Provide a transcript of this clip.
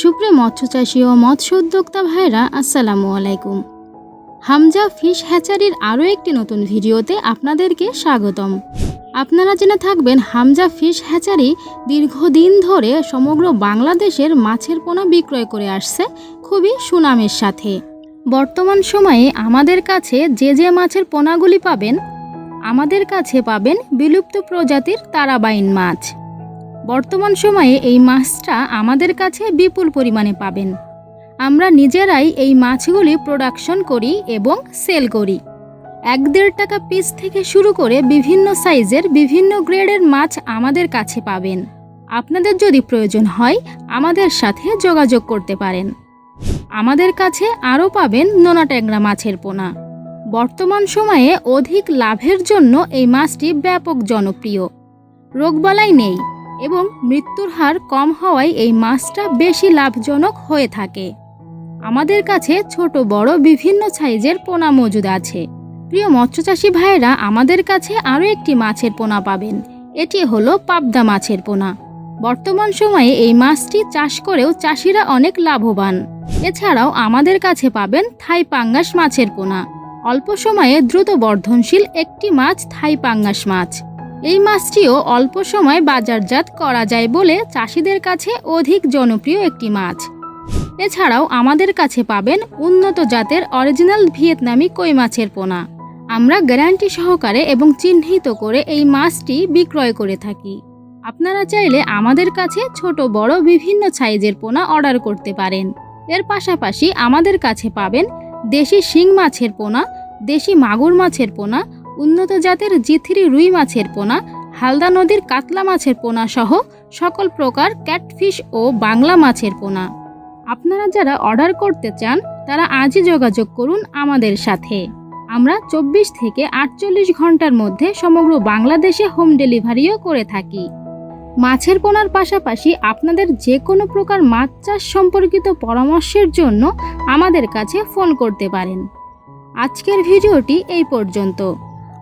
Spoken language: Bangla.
সুপ্রিয় মৎস্যচাষী ও মৎস্য উদ্যোক্তা ভাইরা আসসালামু আলাইকুম। হামজা ফিশ হ্যাচারির আরও একটি নতুন ভিডিওতে আপনাদেরকে স্বাগতম। আপনারা জেনে থাকবেন, হামজা ফিশ হ্যাচারি দীর্ঘদিন ধরে সমগ্র বাংলাদেশের মাছের পোনা বিক্রয় করে আসছে খুবই সুনামের সাথে। বর্তমান সময়ে আমাদের কাছে যে যে মাছের পোনাগুলি পাবেন, আমাদের কাছে পাবেন বিলুপ্ত প্রজাতির তারাবাইন মাছ। বর্তমান সময়ে এই মাছটা আমাদের কাছে বিপুল পরিমাণে পাবেন। আমরা নিজেরাই এই মাছগুলি প্রোডাকশন করি এবং সেল করি। এক দেড় টাকা পিস থেকে শুরু করে বিভিন্ন সাইজের বিভিন্ন গ্রেডের মাছ আমাদের কাছে পাবেন। আপনাদের যদি প্রয়োজন হয়, আমাদের সাথে যোগাযোগ করতে পারেন। আমাদের কাছে আরও পাবেন নোনা ট্যাংরা মাছের পোনা। বর্তমান সময়ে অধিক লাভের জন্য এই মাছটি ব্যাপক জনপ্রিয়। রোগবালাই নেই। এবং মৃত্যুর হার কম হওয়ায় এই মাছটা বেশি লাভজনক হয়ে থাকে। আমাদের কাছে ছোট, বড়, বিভিন্ন সাইজের পোনা মজুদ আছে। প্রিয় মৎস্যচাষী ভাইয়েরা, আমাদের কাছে আরও একটি মাছের পোনা পাবেন। এটি হলো পাবদা মাছের পোনা। বর্তমান সময়ে এই মাছটি চাষ করেও চাষিরা অনেক লাভবান। এছাড়াও আমাদের কাছে পাবেন থাই পাঙ্গাস মাছের পোনা। অল্প সময়ে দ্রুত বর্ধনশীল একটি মাছ থাই পাঙ্গাস মাছ। এই মাছটিও অল্প সময় বাজারজাত করা যায় বলে চাষিদের কাছে অধিক জনপ্রিয় একটি মাছ। এছাড়াও আমাদের কাছে পাবেন উন্নত জাতের অরিজিনাল ভিয়েতনামি কই মাছের পোনা। আমরা গ্যারান্টি সহকারে এবং চিহ্নিত করে এই মাছটি বিক্রয় করে থাকি। আপনারা চাইলে আমাদের কাছে ছোট, বড়, বিভিন্ন সাইজের পোনা অর্ডার করতে পারেন। এর পাশাপাশি আমাদের কাছে পাবেন দেশি শিং মাছের পোনা, দেশি মাগুর মাছের পোনা উন্নত জাতের জিথিরি রুই মাছের পোনা, হালদা নদীর কাতলা মাছের পোনা সহ সকল প্রকার ক্যাটফিশ ও বাংলা মাছের পোনা। আপনারা যারা অর্ডার করতে চান, তারা আজই যোগাযোগ করুন আমাদের সাথে। আমরা চব্বিশ থেকে আটচল্লিশ ঘণ্টার মধ্যে সমগ্র বাংলাদেশে হোম ডেলিভারিও করে থাকি। মাছের পোনার পাশাপাশি আপনাদের যে কোনো প্রকার মাছ চাষ সম্পর্কিত পরামর্শের জন্য আমাদের কাছে ফোন করতে পারেন। আজকের ভিডিওটি এই পর্যন্ত।